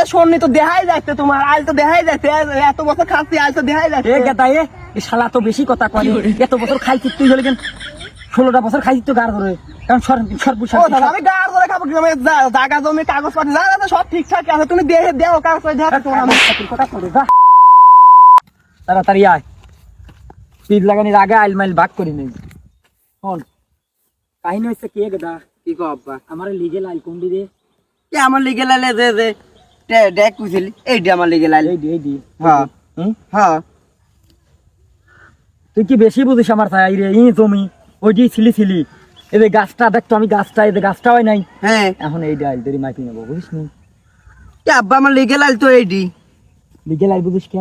যে শোননি তো দেখাই যাচ্ছে তোমার আইল তো দেখাই যাচ্ছে এত বছর খাচ্ছি আইল তো দেখাই এ যাচ্ছে গেতা এ শালা তো বেশি কথা কয় এত বছর খাইছি তুই হলে কেন ষোলোটা বছর খাইছি তো গার ধরে? কারণ আমি গাড় করে খাব জায়গা জমি কাগজ পাতি যা সব ঠিকঠাক আছে। তুমি দেহে দেও কাগজ তোমার আমি কথা করে যা। তাড়াতাড়ি আয়। পিঠ লাগানির আগে আইল মাইল ভাগ করি নেই। শোন কাহিনী হচ্ছে কে গেদা? কি কো আব্বা? আমার লিগেল আইল কোন দিদি আমার লিগে লাইলে যে টে- ডেক আমার লিগে লাইলে। হ্যাঁ হ্যাঁ তুই কি বেশি বুঝিস আমার তাই? রে ই জমি ওই যে ছিলি ছিলি এই যে গাছটা দেখতো আমি গাছটা এই যে গাছটা হয় নাই। হ্যাঁ এখন ডাইল দেরি মাইপি নেব বুঝিস নি? আব্বা আমার লিগে লাইল তো আইল বুঝিস কে?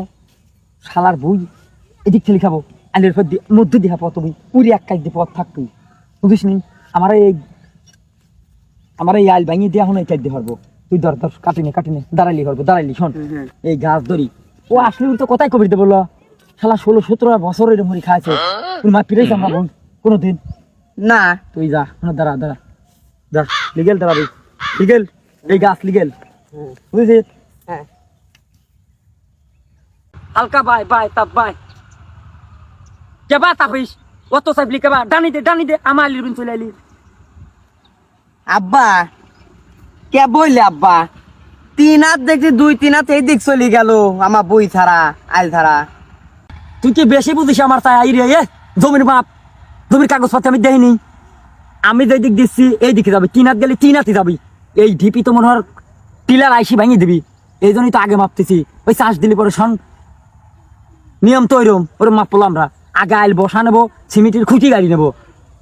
শালার বই এদিক থেকে খাব। আইলের পর মধ্যে দিয়ে পথ তুই পুরি এক কাজ দিয়ে পথ থাক তুই। বুঝিস নি? আমার এই আমার এই আইল ভাঙিয়ে দিয়ে এখন এই কাজ দিয়ে পারব তুই ধর ধর কাটিনে কাটিনে দাঁড়াইলি পারব দাঁড়াইলি শোন। এই গাছ ধরি। ও আসলে তো কোথায় কবিতে বলল। শালা ষোলো সতেরো বছর এরকম মুড়ি খাইছে। তুই মা ফিরেছ আমরা বোন। কোনোদিন। না। তুই যা দাঁড়া দাঁড়া। লিগেল দাঁড়াবি লিগেল এই গাছ লিগেল। বুঝেছিস? হ্যাঁ। হালকা বাই বাই তাপ বাই। কেবা তাপিস? অত সাইবলি কেবা ডানি দে ডানি দে আমার আলির বিন চলে আলি আব্বা। কে বইলে আব্বা? তিন হাত দেখছি, দুই তিন হাত এই দিক চলে গেল, আমার বই ছাড়া, আইল ছাড়া। তুই কি বেশি বুঝিস আমার তাই আই রে জমির বাপ জমির কাগজপত্র আমি দেখিনি আমি যে দিক দিচ্ছি, এই দিকে যাবি। তিন হাত গেলে তিন হাতই যাবি। এই ঢিপি তো মনে হয় টিলার আইসি ভাঙিয়ে দিবি। এই জন্যই তো আগে মাপতেছি। ওই চাষ দিলি পরে শোন। নিয়ম তো ওইরকম, ওরকম মাপলো আমরা। আগে আইল বসা নেব, সিমেন্টের খুঁটি গাড়ি নেব।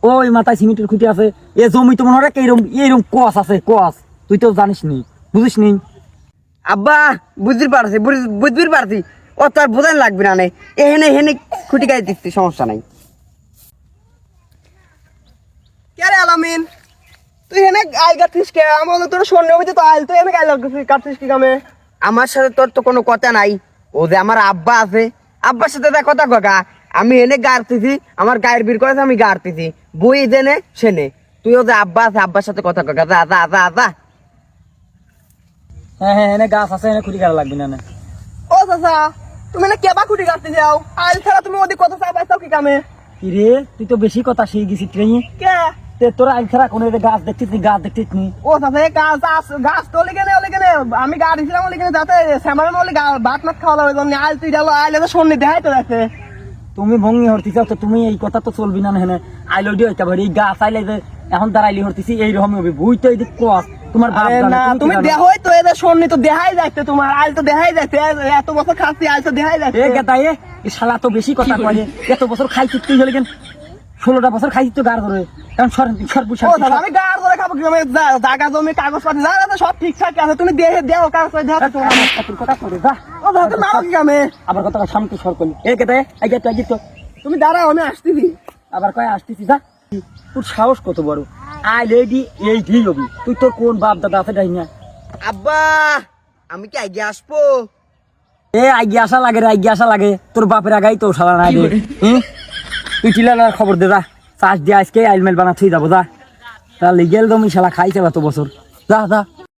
ওই মাথায় সিমেন্টের খুঁটি আছে। এ জমি তো মনে হয় এইরকম এইরকম কোয়াশ আছে কোয়াশ তুই তো জানিস নি, বুঝিস নি? আব্বা, বুঝতে পারছি, বুঝ- বুঝতে পারছি। ও তো আর বোঝান লাগবে না এহেনে হেনে খুঁটি গায়ে দিচ্ছি, সমস্যা নাই। আলামিন? তুই আইল কাটছিস কে? আমার তোর সৈন্য হইতে তো আইল, তুই আইল কাটছিস কি কামে? আমার সাথে তোর তো কোনো কথা নাই। ও যে আমার আব্বা আছে। আব্বার সাথে দেখ, কথা আমি এনে গাড়তেছি, আমার গায়ের বীর করেছে, আমি গাড়তেছি। বই জেনে সেনে তুইও যে আব্বা আছে, আব্বার সাথে কথা কাকা যা যা যা যা। হ্যাঁ হ্যাঁ এনে গাছ আছে এনে খুঁটি গাড়া লাগবে না না ও চাচা তুমি না কেবা খুঁটি কাটতে যাও? আইল ছাড়া তুমি ওদিক কত চাপাইছাও কি কামে? কি রে তুই তো বেশি কথা শিখে গেছিস রে কে? তে তোরা আইল ছাড়া কোনো গাছ দেখছিস নি গাছ দেখছিস নি? ও চাচা এই গাছ গাছ তো লেগে নেই লেগে নেই আমি গাড়ি ছিলাম লেগে নেই যাতে শ্যামার মলে ভাত মাত খাওয়া দাওয়া জন্য। আইল তুই গেল আইলে তো সন্নি দেখাই তো রাখছে তুমি ভঙ্গি হরতি চাও তো তুমি এই কথা তো চলবি না হেনে আইলো দিয়ে হইতে পারি গাছ আইলে যে এখন তারাইলি হরতিছি এই রকম হবে। বুই তো এই দিক কস। তোমার না তুমি? দেহই তো এদের সন্নি তো দেখাই যাচ্ছে তোমার আইল তো দেখাই যাচ্ছে এত বছর খাচ্ছি আইল তো দেখাই যাচ্ছে এ গেতা এ শালা তো বেশি কথা কয় এত বছর খাইছিস তুই হলে কেন? ষোলোটা বছর খাইছিস তো গার ধরে কারণ আমি গাড় করে খাব জায়গা জমি কাগজ পাতি যা যা সব ঠিকঠাক আছে। তুমি দেহে দেহ কাগজ কথা করে যা। ও কি আবার কথা সামনে সর করলি এ গেতা তুমি দাঁড়াও আমি আসতেছি। আবার কয় আসতেছি যা। তোর সাহস কত বড়? আই লেডি এই দি হবি তুই তোর কোন বাপ দাদা আছে ডাইনা আব্বা আমি কি আগে আসব? এ আগে আসা লাগে রে আগে আসা লাগে। তোর বাপের আগাই তো সালা নাই রে? তুই টিলার খবর দে যা। চাষ দিয়ে আজকে আইলমেল বানা থুই যাব যা। তাহলে লিগেল দমি শালা খাইছে তো বছর। যা যা।